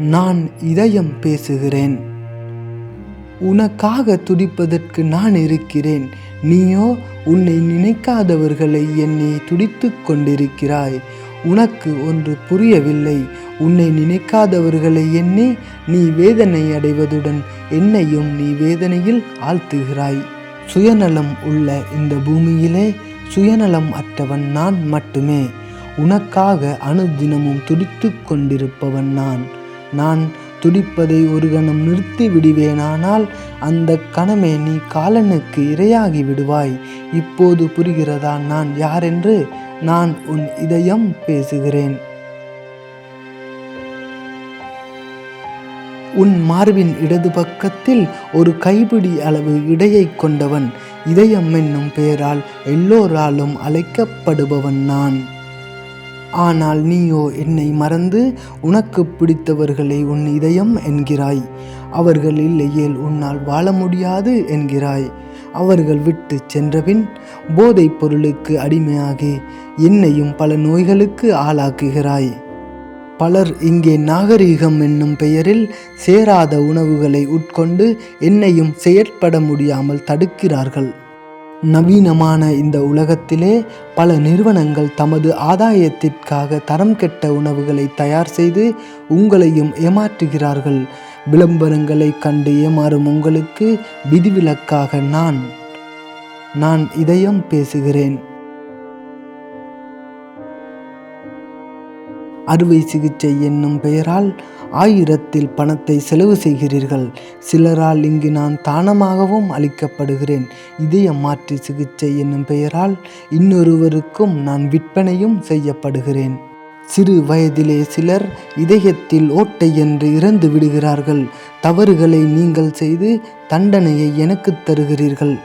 நான் இதயம் பேசுகிறேன். உனக்காக துடிப்பதற்கு நான் இருக்கிறேன். நீயோ உன்னை நினைக்காதவர்களை என்னை துடித்து கொண்டிருக்கிறாய். உனக்கு ஒன்று புரியவில்லை. உன்னை நினைக்காதவர்களை எண்ணி நீ வேதனை அடைவதுடன் என்னையும் நீ வேதனையில் ஆழ்த்துகிறாய். சுயநலம் உள்ள இந்த பூமியிலே சுயநலம் அற்றவன் நான் மட்டுமே. உனக்காக அனுதினமும் துடித்து கொண்டிருப்பவன் நான். நான் துடிப்பதை ஒரு கணம் நிறுத்தி விடுவேனானால் அந்த கணமே நீ காலனுக்கு இரையாகி விடுவாய். இப்போது புரிகிறதா நான் யாரென்று? நான் உன் இதயம் பேசுகிறேன். உன் மார்பின் இடது பக்கத்தில் ஒரு கைப்பிடி அளவு இடையை கொண்டவன். இதயம் என்னும் பெயரால் எல்லோராலும் அழைக்கப்படுபவன் நான். ஆனால் நீயோ என்னை மறந்து உனக்கு பிடித்தவர்களை உன் இதயம் என்கிறாய். அவர்கள் இல்லையேல் உன்னால் வாழ முடியாது என்கிறாய். அவர்கள் விட்டு சென்றபின் போதைப் பொருளுக்கு அடிமையாகி என்னையும் பல நோய்களுக்கு ஆளாக்குகிறாய். பலர் இங்கே நாகரீகம் என்னும் பெயரில் சேராத உணவுகளை உட்கொண்டு என்னையும் செயற்பட முடியாமல் தடுக்கிறார்கள். நவீனமான இந்த உலகத்திலே பல நிறுவனங்கள் தமது ஆதாயத்திற்காக தரம் கெட்ட உணவுகளை தயார் செய்து உங்களையும் ஏமாற்றுகிறார்கள். விளம்பரங்களை கண்டு ஏமாறும் உங்களுக்கு விதிவிலக்காக நான் நான் இதயம் பேசுகிறேன். அறுவை சிகிச்சை என்னும் பெயரால் ஆயிரத்தில் பணத்தை செலவு செய்கிறீர்கள். சிலரால் இங்கு நான் தானமாகவும் அளிக்கப்படுகிறேன். இதய மாற்றி சிகிச்சை என்னும் பெயரால் இன்னொருவருக்கும் நான் விற்பனையும் செய்யப்படுகிறேன். சிறு வயதிலே சிலர் இதயத்தில் ஓட்டை என்று இறந்து விடுகிறார்கள். தவறுகளை நீங்கள் செய்து தண்டனையை எனக்கு தருகிறீர்கள்.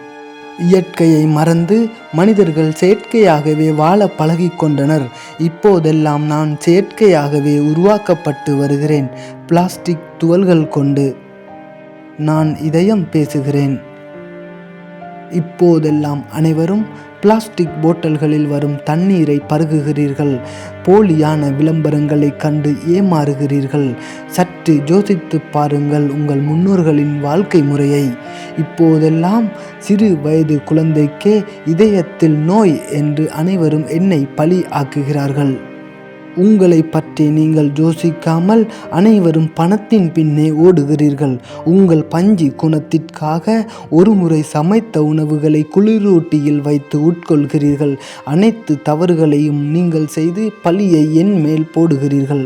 இயற்கையை மறந்து மனிதர்கள் செயற்கையாகவே வாழ பழகி கொண்டனர். இப்போதெல்லாம் நான் செயற்கையாகவே உருவாக்கப்பட்டு வருகிறேன். பிளாஸ்டிக் துவல்கள் கொண்டு நான் இதயம் பேசுகிறேன். இப்போதெல்லாம் அனைவரும் பிளாஸ்டிக் போட்டல்களில் வரும் தண்ணீரை பருகுகிறீர்கள். போலியான விளம்பரங்களை கண்டு ஏமாறுகிறீர்கள். சற்று யோசித்து பாருங்கள் உங்கள் முன்னோர்களின் வாழ்க்கை முறையை. இப்போதெல்லாம் சிறு வயது குழந்தைக்கே இதயத்தில் நோய் என்று அனைவரும் என்னை பழி ஆக்குகிறார்கள். உங்களை பற்றி நீங்கள் யோசிக்காமல் அனைவரும் பணத்தின் பின்னே ஓடுகிறீர்கள். உங்கள் பஞ்சு குணத்திற்காக ஒருமுறை சமைத்த உணவுகளை குளிரூட்டியில் வைத்து உட்கொள்கிறீர்கள். அனைத்து தவறுகளையும் நீங்கள் செய்து பழியை என் மேல் போடுகிறீர்கள்.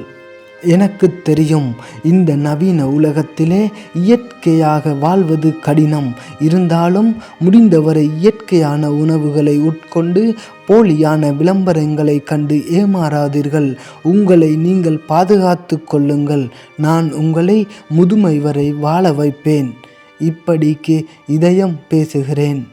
எனக்கு தெரியும் இந்த நவீன உலகத்திலே இயற்கையாக வாழ்வது கடினம். இருந்தாலும் முடிந்தவரை இயற்கையான உணவுகளை உட்கொண்டு போலியான விளம்பரங்களை கண்டு ஏமாறாதீர்கள். உங்களை நீங்கள் பாதுகாத்து கொள்ளுங்கள். நான் உங்களை முதுமை வரை வாழ வைப்பேன். இப்படிக்கு இதயம் பேசுகிறேன்.